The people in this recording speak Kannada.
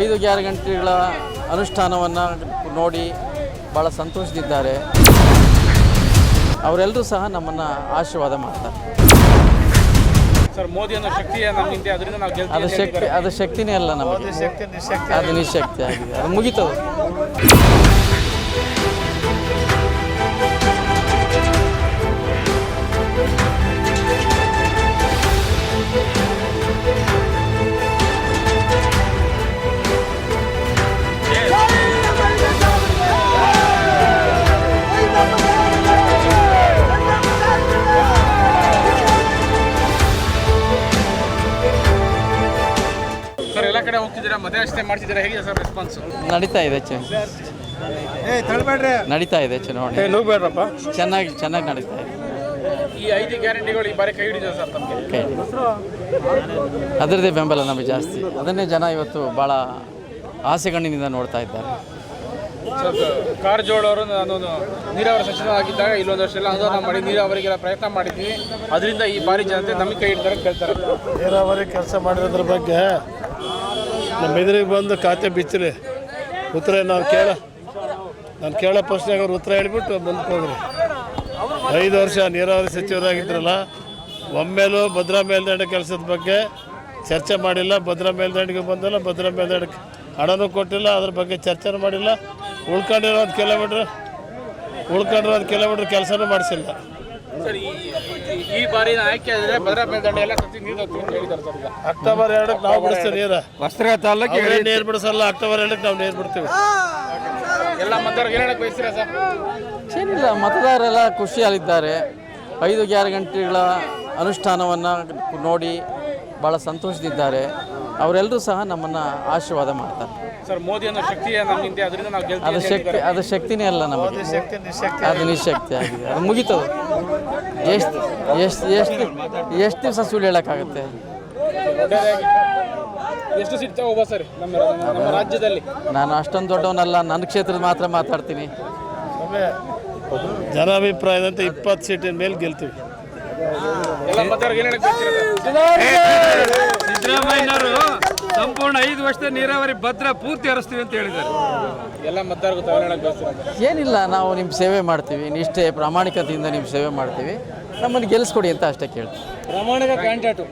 ಐದು ಗ್ಯಾರಂಟಿಗಳ ಅನುಷ್ಠಾನವನ್ನು ನೋಡಿ ಭಾಳ ಸಂತೋಷದಿದ್ದಾರೆ ಅವರೆಲ್ಲರೂ ಸಹ ನಮ್ಮನ್ನು ಆಶೀರ್ವಾದ ಮಾಡ್ತಾರೆ. ಸರ್ ಮೋದಿ ಅನ್ನೋ ಶಕ್ತಿಯ ನಮ್ಮ ಹಿಂದೆ ಅದರಿಂದ ನಾವು ಗೆಲ್ತೀವಿ ಅದು ಶಕ್ತಿ ಅದು ಶಕ್ತಿನೇ ಅಲ್ಲ ನಮಗೆ. ಅದು ನಿಶಕ್ತಿ ಆಗಿದೆ. ಅದು ಮುಗೀತದೆ ಕಡೆ ಹೋಗ್ತಿದ್ದೀರಾ? ಅಷ್ಟೇ ಮಾಡ್ತಿದ್ದೀರಾ? ಹೇಗಿದೆ ಸರ್ ರೆಸ್ಪಾನ್ಸ್ ನಡೀತಾ ಇದೆ ಚೆ. ನಡೀತಾ ಇದೆ ಚುನಾವಣೆ ನೀವು ಬೇಡ್ರಪ್ಪ ಚೆನ್ನಾಗಿ ಚೆನ್ನಾಗಿ ನಡೀತಾ ಇದೆ. ಈ ಐದು ಗ್ಯಾರಂಟಿಗಳು ಈ ಬಾರಿ ಕೈ ಹಿಡಿದ ಸರ್ ತಮಗೆ? ಕೈ ಅದರದ್ದೇ ಬೆಂಬಲ ನಮಗೆ ಜಾಸ್ತಿ. ಅದನ್ನೇ ಜನ ಇವತ್ತು ಭಾಳ ಆಸೆಗಣ್ಣಿನಿಂದ ನೋಡ್ತಾ ಇದ್ದಾರೆ. ಕಾರಜೋಳ ಅವರು ನಾನು ನೀರಾವರಿ ಸಚಿವ ಆಗಿದ್ದಾಗ ಇಲ್ಲೊಂದು ವರ್ಷ ಎಲ್ಲ ಅನುದಾನ ಮಾಡಿ ನೀರಾವರಿಗೆಲ್ಲ ಪ್ರಯತ್ನ ಮಾಡಿದ್ವಿ. ಅದರಿಂದ ಈ ಬಾರಿ ಜನತೆ ನಮಗೆ ಕೈ ಹಿಡಿದಾರೆ ಕೇಳ್ತಾರೆ. ನೀರಾವರಿ ಕೆಲಸ ಮಾಡಿರೋದ್ರ ಬಗ್ಗೆ ನಮ್ಮ ಎದುರಿಗೆ ಬಂದು ಖಾತೆ ಬಿಚ್ಚಲಿ. ಉತ್ತರ ನಾನು ಕೇಳ, ನಾನು ಕೇಳೋ ಪ್ರಶ್ನೆಗೆ ಅವ್ರು ಉತ್ತರ ಹೇಳಿಬಿಟ್ಟು ಮುಂದಕ್ಕೆ ಹೋಗ್ರಿ ಐದು ವರ್ಷ ನೀರಾವರಿ ಸಚಿವರಾಗಿದ್ರಲ್ಲ, ಒಮ್ಮೆಲೂ ಭದ್ರಾ ಮೇಲ್ದಂಡೆ ಕೆಲಸದ ಬಗ್ಗೆ ಚರ್ಚೆ ಮಾಡಿಲ್ಲ, ಭದ್ರಾ ಮೇಲ್ದಂಡೆಗೆ ಬಂದಲ್ಲ, ಭದ್ರಾ ಮೇಲ್ದಂಡಕ್ಕೆ ಹಣನೂ ಕೊಟ್ಟಿಲ್ಲ, ಅದ್ರ ಬಗ್ಗೆ ಚರ್ಚೆನೂ ಮಾಡಿಲ್ಲ. ಉಳ್ಕೊಂಡಿರೋ ಒಂದು ಕಿಲೋಮೀಟ್ರ್ ಉಳ್ಕೊಂಡಿರೋ ಒಂದು ಕಿಲೋಮೀಟ್ರ್ ಕೆಲಸನೂ ಮಾಡಿಸಿಲ್ಲ. ಈ ಈ- ಈ ಬಾರಿ ಆಯ್ಕೆ ಆದರೆ ಭದ್ರಾ ಮೇಲ್ದಂಡೆ ಎಲ್ಲ ಸತಿ ನೀರು ಅಂತ ಹೇಳಿದ್ದಾರೆ ಸರ್ ಈಗ. ಅಕ್ಟೋಬರ್ ಎರಡಕ್ಕೆ ನಾವು ಬಿಡಿಸ್ತೀವಿ ನೀರು. ವಸ್ತ್ರ ತಾಲೂಕು ನೀರು ಬಿಡಿಸಲ್ಲ ಅಕ್ಟೋಬರ್ ಎರಡಕ್ಕೆ ನಾವು ನೀರು ಬಿಡ್ತೀವಿ. ಎಲ್ಲ ಮತದಾರರಿಗೆ ಏನು ಹೇಳಕ್ ಬಯಸ್ತೀರಾ ಸರ್? ಏನಿಲ್ಲ ಮತದಾರರೆಲ್ಲ ಖುಷಿಯಲ್ಲಿದ್ದಾರೆ. ಐದು ಗ್ಯಾರಂಟಿಗಳ ಅನುಷ್ಠಾನವನ್ನು ನೋಡಿ ಭಾಳ ಸಂತೋಷದಿದ್ದಾರೆ. ಅವರೆಲ್ಲರೂ ಸಹ ನಮ್ಮನ್ನು ಆಶೀರ್ವಾದ ಮಾಡ್ತಾರೆ. ಸರ್ ಮೋದಿ ಅನ್ನೋ ಶಕ್ತಿಯ ನಮ್ಮ ಹಿಂದೆ ಅದರಿಂದ ನಾವು ಗೆಲ್ತೀವಿ ಅದು ಅಂತ ಶಕ್ತಿ ಹೇಳಿದ್ದಾರೆ. ಅದು ಶಕ್ತಿನೇ ಅಲ್ಲ ನಮಗೆ. ಅದು ನಿಶಕ್ತಿ. ಆಗಿದೆ. ಅದು ಮುಗೀತದೆ. ಎಷ್ಟು ಎಷ್ಟು ಎಷ್ಟು ಎಷ್ಟು ದಿವಸ ಸುಳ್ಳು ಹೇಳೋಕ್ಕಾಗುತ್ತೆ. ಎಷ್ಟು ಸೀಟ್ ತಗೋಬ ಸರ್ ನಮ್ಮ ನಮ್ಮ- ನಮ್ಮ ರಾಜ್ಯದಲ್ಲಿ? ನಾನು ಅಷ್ಟೊಂದು ದೊಡ್ಡವನಲ್ಲ ನನ್ನ ಕ್ಷೇತ್ರದ ಮಾತ್ರ ಮಾತಾಡ್ತೀನಿ. ಜನಾಭಿಪ್ರಾಯದಂತೆ ಇಪ್ಪತ್ತು ಸೀಟಿನ ಮೇಲೆ ಗೆಲ್ತೀವಿ. ಎಲ್ಲ ಮತದಾರರಿಗೆ ಸಿದ್ದರಾಮಯ್ಯನವರು ಸಂಪೂರ್ಣ ಐದು ವರ್ಷದ ನೀರಾವರಿ ಭದ್ರ ಪೂರ್ತಿ ಹರಿಸ್ತೀವಿ ಅಂತ ಹೇಳಿದ್ದಾರೆ. ಎಲ್ಲ ಹೇಳಕ್ ಏನಿಲ್ಲ ನಾವು ನಿಮ್ಮ ಸೇವೆ ಮಾಡ್ತೀವಿ. ನಿಷ್ಠೆ ಪ್ರಾಮಾಣಿಕತೆಯಿಂದ ನಿಮ್ಮ ಸೇವೆ ಮಾಡ್ತೀವಿ. ನಮ್ಮನ್ನು ಗೆಲ್ಲಿಸ್ಕೊಡಿ ಅಂತ ಅಷ್ಟೇ ಕೇಳ್ತೀವಿ ಪ್ರಾಮಾಣಿಕ ಕ್ಯಾಂಡಿಡೇಟು